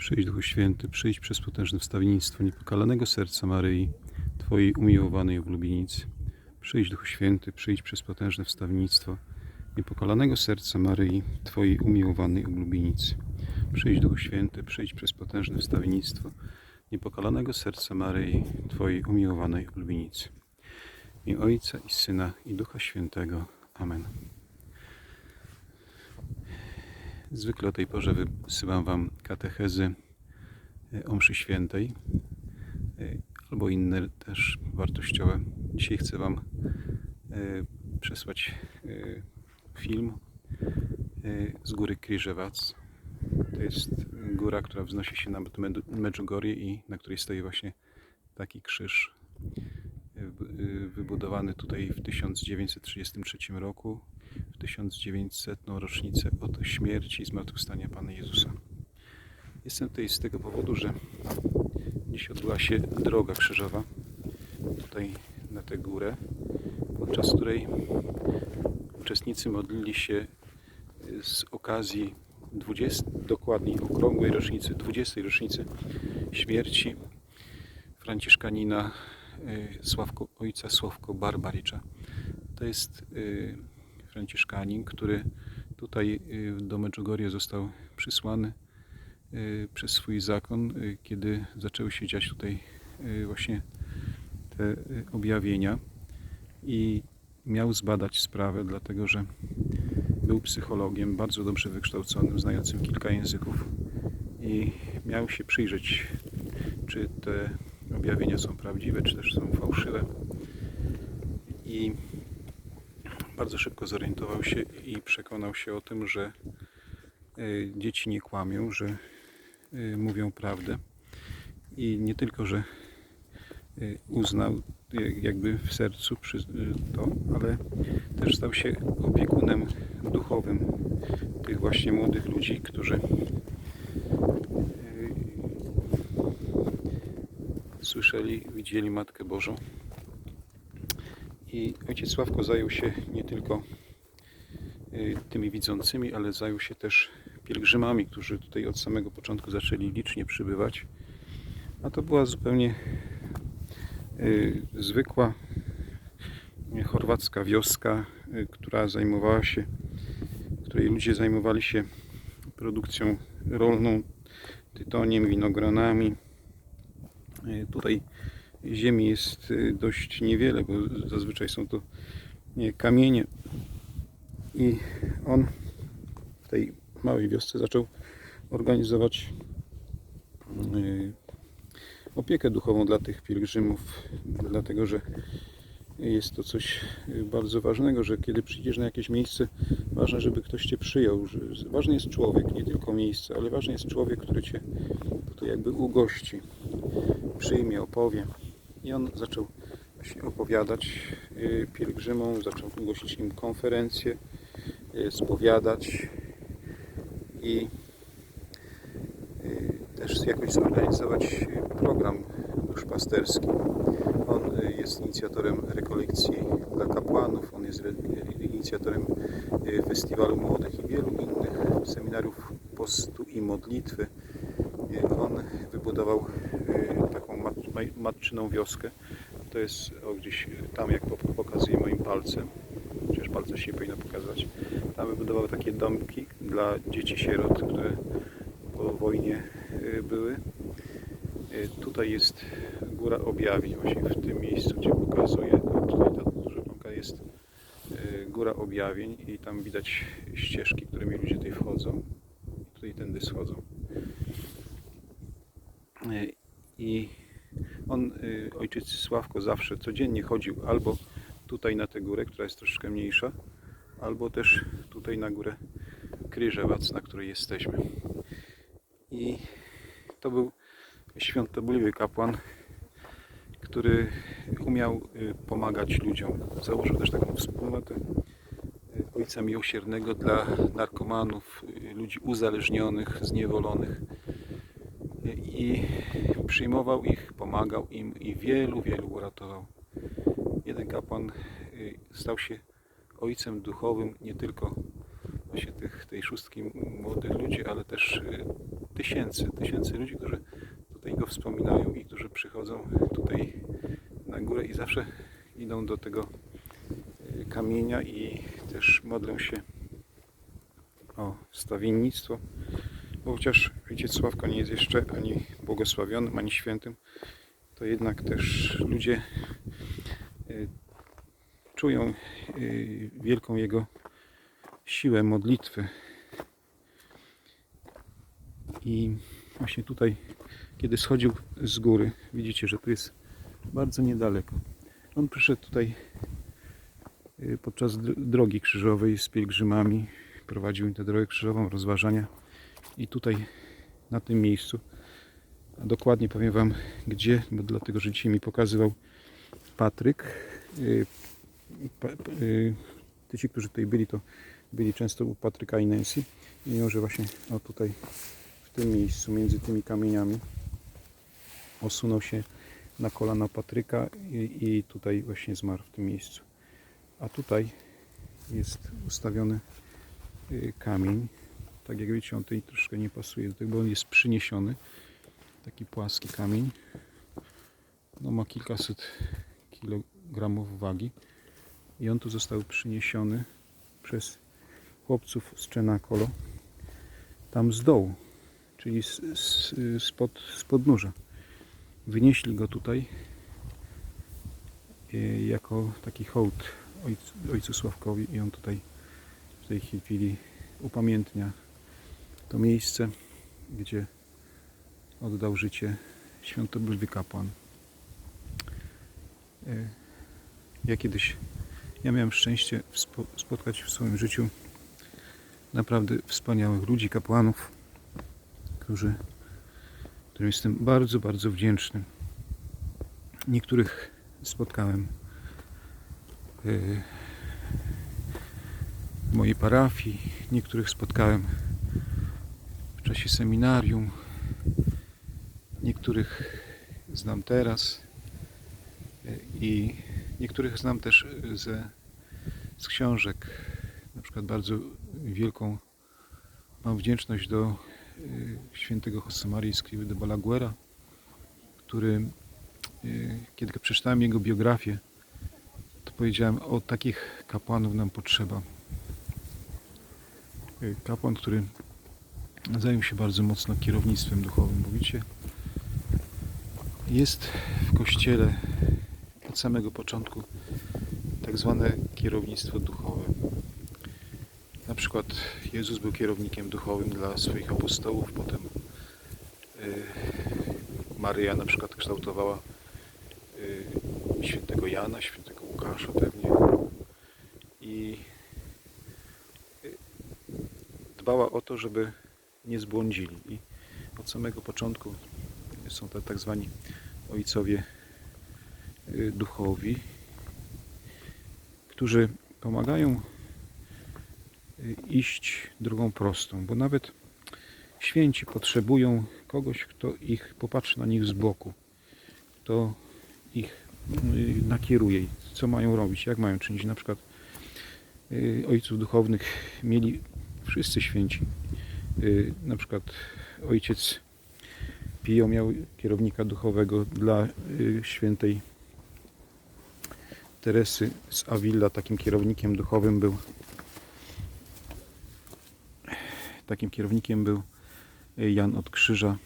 Przyjdź Duchu Święty, przyjdź przez potężne wstawiennictwo niepokalanego serca Maryi, Twojej umiłowanej oblubienicy. Przyjdź Duchu Święty, przyjdź przez potężne wstawiennictwo niepokalanego serca Maryi, Twojej umiłowanej oblubienicy. Przyjdź Duchu Święty, przyjdź przez potężne wstawiennictwo niepokalanego serca Maryi, Twojej umiłowanej oblubienicy. I Ojca, i Syna, i Ducha Świętego. Amen. Zwykle o tej porze wysyłam Wam katechezy e, o mszy świętej e, albo inne też wartościowe. Dzisiaj chcę Wam e, przesłać film z góry Kriżewac. To jest góra, która wznosi się Med- Medjugorje i na której stoi właśnie taki krzyż wy- wybudowany tutaj w 1933 roku w 1900 rocznicę od śmierci i zmartwychwstania Pana Jezusa. Jestem tutaj z tego powodu, że dziś odbyła się droga krzyżowa tutaj na tę górę, podczas której uczestnicy modlili się z okazji 20, dokładniej okrągłej rocznicy, 20 rocznicy śmierci Franciszkanina y, Sławko, ojca Sławko Barbaricza. To jest y, Franciszkanin, który tutaj y, do Medjugorje został przysłany y, przez swój zakon, y, kiedy zaczęły się dziać tutaj właśnie te objawienia i miał zbadać sprawę, dlatego że był psychologiem, bardzo dobrze wykształconym, znającym kilka języków i miał się przyjrzeć, czy te objawienia są prawdziwe, czy też są fałszywe. I bardzo szybko zorientował się i przekonał się o tym, że y, dzieci nie kłamią, że y, mówią prawdę. I nie tylko, że y, uznał jakby w sercu to, ale też stał się opiekunem duchowym tych właśnie młodych ludzi, którzy słyszeli, widzieli Matkę Bożą. I ojciec Sławko zajął się nie tylko y, tymi widzącymi, ale zajął się też pielgrzymami, którzy tutaj od samego początku zaczęli licznie przybywać. A to była zupełnie y, zwykła chorwacka wioska, y, która zajmowała się, której ludzie zajmowali się produkcją rolną, tytoniem, winogronami. Tutaj ziemi jest y, dość niewiele, bo zazwyczaj są to nie, kamienie. I on w tej małej wiosce zaczął organizować y, opiekę duchową dla tych pielgrzymów, dlatego że jest to coś y, bardzo ważnego, że kiedy przyjdziesz na jakieś miejsce, ważne, żeby ktoś Cię przyjął. Ważny jest człowiek, nie tylko miejsce, ale ważny jest człowiek, który Cię tutaj jakby ugości, przyjmie, opowie. I on zaczął właśnie opowiadać y, pielgrzymom, zaczął głosić im konferencje, y, spowiadać i y, też jakoś zorganizować program duszpasterski. On jest inicjatorem rekolekcji dla kapłanów, on jest re- inicjatorem festiwalu młodych i wielu innych seminariów postu i modlitwy. On wybudował taką matczyną wioskę. To jest o, gdzieś tam, jak po- pokazuję moim palcem. Chociaż palce się nie powinno pokazać. Tam wybudował takie domki dla dzieci sierot, które po wojnie y, były. Y, Tutaj jest Góra Objawień, właśnie w tym miejscu, gdzie pokazuję. Tutaj ta duża bramka jest y, Góra Objawień i tam widać ścieżki, którymi ludzie tutaj wchodzą. Tutaj tędy schodzą. I on, y, ojciec Sławko, zawsze codziennie chodził albo tutaj na tę górę, która jest troszeczkę mniejsza, albo też tutaj na górę Kryżewac, na której jesteśmy. I to był świątobliwy kapłan, który umiał y, pomagać ludziom. Założył też taką wspólnotę y, Ojca Miłosiernego dla narkomanów, ludzi uzależnionych, zniewolonych. I przyjmował ich, pomagał im i wielu, wielu uratował. Jeden kapłan y, stał się ojcem duchowym nie tylko właśnie tych, tej szóstki młodych ludzi, ale też y, tysięcy, tysięcy ludzi, którzy tutaj go wspominają i którzy przychodzą tutaj na górę i zawsze idą do tego y, kamienia i też modlą się o stawiennictwo. Bo chociaż ojciec Sławko nie jest jeszcze ani błogosławionym, ani świętym, to jednak też ludzie y, czują y, wielką jego siłę modlitwy. I właśnie tutaj, kiedy schodził z góry, widzicie, że tu jest bardzo niedaleko. On przyszedł tutaj y, podczas dr- drogi krzyżowej z pielgrzymami, prowadził im tę drogę krzyżową, rozważania. I tutaj, na tym miejscu, a dokładnie powiem Wam gdzie, bo dlatego, że dzisiaj mi pokazywał Patryk. y, y, ci, którzy tutaj byli, to byli często u Patryka i Nancy. I mówią, że właśnie o tutaj, w tym miejscu, między tymi kamieniami, osunął się na kolana Patryka i, i tutaj właśnie zmarł w tym miejscu. A tutaj jest ustawiony y, kamień. Tak jak widzicie, on tutaj troszkę nie pasuje do tego, bo on jest przyniesiony. Taki płaski kamień. No ma kilkaset kilogramów wagi. I on tu został przyniesiony przez chłopców z Czenakolo. Tam z dołu, czyli z, z, spod, z podnóża. Wynieśli go tutaj y, jako taki hołd ojcu, ojcu Sławkowi i on tutaj w tej chwili upamiętnia to miejsce, gdzie oddał życie świątobylwy kapłan. Y, Ja kiedyś, ja miałem szczęście spo- spotkać w swoim życiu naprawdę wspaniałych ludzi, kapłanów, którzy, którym jestem bardzo, bardzo wdzięczny. Niektórych spotkałem y, w mojej parafii, niektórych spotkałem czasie seminarium, niektórych znam teraz y, i niektórych znam też ze, z książek. Na przykład bardzo wielką mam wdzięczność do y, świętego Josemarii Escrivá de Balaguera, który, y, kiedy przeczytałem jego biografię, to powiedziałem, o takich kapłanów nam potrzeba. Kapłan, który zajął się bardzo mocno kierownictwem duchowym. Bo widzicie, jest w kościele od samego początku tak zwane kierownictwo duchowe. Na przykład Jezus był kierownikiem duchowym dla swoich apostołów, potem y, Maryja na przykład kształtowała y, świętego Jana, świętego Łukasza pewnie i y, dbała o to, żeby nie zbłądzili i od samego początku są to tak zwani ojcowie y, duchowi, którzy pomagają y, iść drogą prostą, bo nawet święci potrzebują kogoś, kto ich popatrzy na nich z boku, kto ich y, nakieruje, co mają robić, jak mają czynić. Na przykład ojców duchownych mieli wszyscy święci. Y, Na przykład ojciec Pio miał kierownika duchowego dla y, świętej Teresy z Avila. Takim kierownikiem duchowym był takim kierownikiem był y, Jan od Krzyża.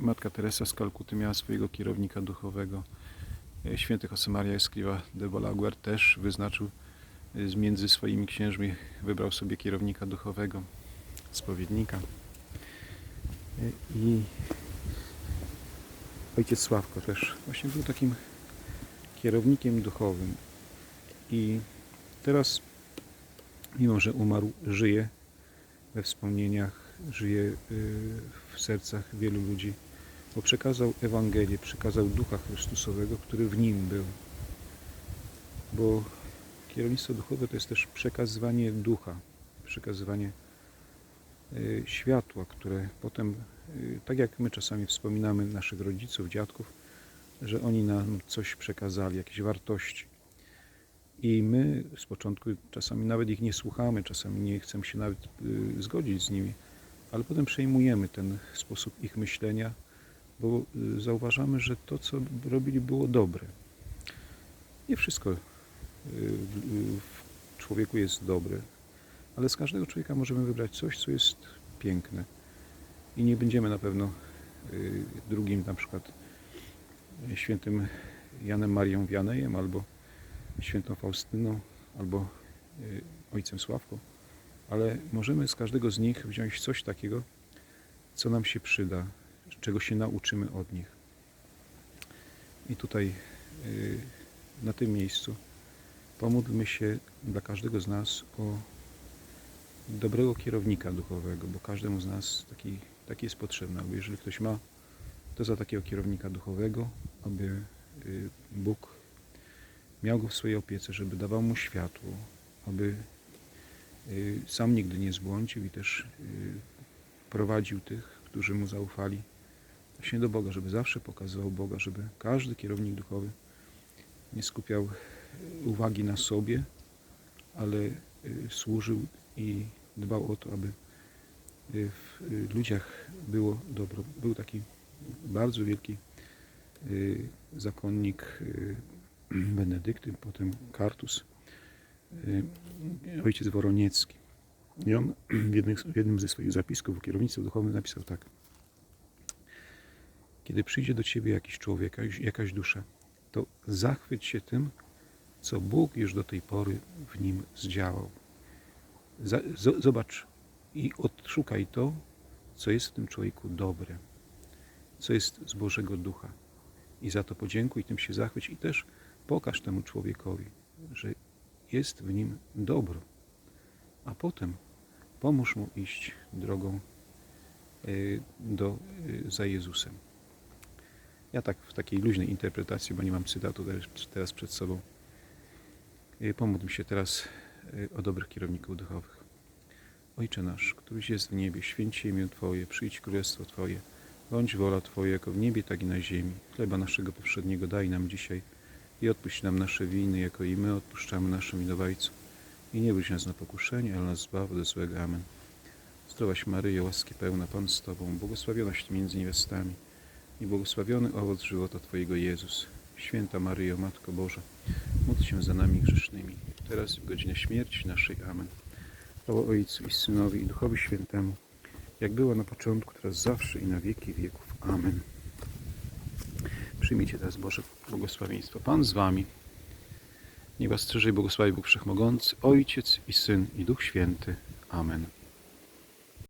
Matka Teresa z Kalkuty miała swojego kierownika duchowego. Święty Josemaria Escrivá de Balaguer też wyznaczył między swoimi księżmi, wybrał sobie kierownika duchowego, spowiednika. I ojciec Sławko też właśnie był takim kierownikiem duchowym. I teraz, mimo że umarł, żyje we wspomnieniach, żyje y, w sercach wielu ludzi, bo przekazał Ewangelię, przekazał Ducha Chrystusowego, który w nim był. Bo kierownictwo duchowe to jest też przekazywanie ducha, przekazywanie światła, które potem, y, tak jak my czasami wspominamy naszych rodziców, dziadków, że oni nam coś przekazali, jakieś wartości. I my z początku czasami nawet ich nie słuchamy, czasami nie chcemy się nawet y, zgodzić z nimi, ale potem przejmujemy ten sposób ich myślenia, bo y, zauważamy, że to, co robili, było dobre. Nie wszystko y, w człowieku jest dobre, ale z każdego człowieka możemy wybrać coś, co jest piękne. I nie będziemy na pewno y, drugim na przykład y, świętym Janem Marią Wianejem, albo świętą Faustyną, albo y, ojcem Sławką, ale możemy z każdego z nich wziąć coś takiego, co nam się przyda, czego się nauczymy od nich. I tutaj na tym miejscu pomódlmy się dla każdego z nas o dobrego kierownika duchowego, bo każdemu z nas taki, taki jest potrzebny. Aby jeżeli ktoś ma, to za takiego kierownika duchowego, aby y, Bóg miał go w swojej opiece, żeby dawał mu światło, aby y, sam nigdy nie zbłądził i też y, prowadził tych, którzy mu zaufali właśnie do Boga, żeby zawsze pokazywał Boga, żeby każdy kierownik duchowy nie skupiał uwagi na sobie, ale służył i dbał o to, aby y, w y, ludziach było dobro. Był taki bardzo wielki y, zakonnik Benedyktyn, potem Kartus, ojciec Woroniecki. I on w jednym, ze swoich zapisków o kierownictwie duchowym napisał tak. Kiedy przyjdzie do ciebie jakiś człowiek, jakaś dusza, to zachwyć się tym, co Bóg już do tej pory w nim zdziałał. Zobacz i odszukaj to, co jest w tym człowieku dobre, co jest z Bożego Ducha. I za to podziękuj, tym się zachwyć i też pokaż temu człowiekowi, że jest w nim dobro. A potem pomóż mu iść drogą y, do, y, za Jezusem. Ja tak w takiej luźnej interpretacji, bo nie mam cytatu teraz, przed sobą, y, pomódl się teraz o dobrych kierowników duchowych. Ojcze nasz, któryś jest w niebie, święć imię Twoje, przyjdź królestwo Twoje, bądź wola Twoja, jako w niebie, tak i na ziemi. Chleba naszego powszedniego daj nam dzisiaj i odpuść nam nasze winy, jako i my odpuszczamy naszym winowajcom. I nie bój nas na pokuszenie, ale nas zbaw od złego. Amen. Zdrowaś Maryjo, łaski pełna Pan z Tobą, błogosławionaś Ty między niewiastami i błogosławiony owoc żywota Twojego Jezus. Święta Maryjo, Matko Boża, módl się za nami grzesznymi, teraz w godzinę śmierci naszej. Amen. Chwała Ojcu i Synowi i Duchowi Świętemu, jak było na początku, teraz zawsze i na wieki wieków. Amen. Przyjmijcie teraz Boże błogosławieństwo. Pan z Wami. Niech Was strzeże i błogosławi Bóg Wszechmogący, Ojciec i Syn i Duch Święty. Amen.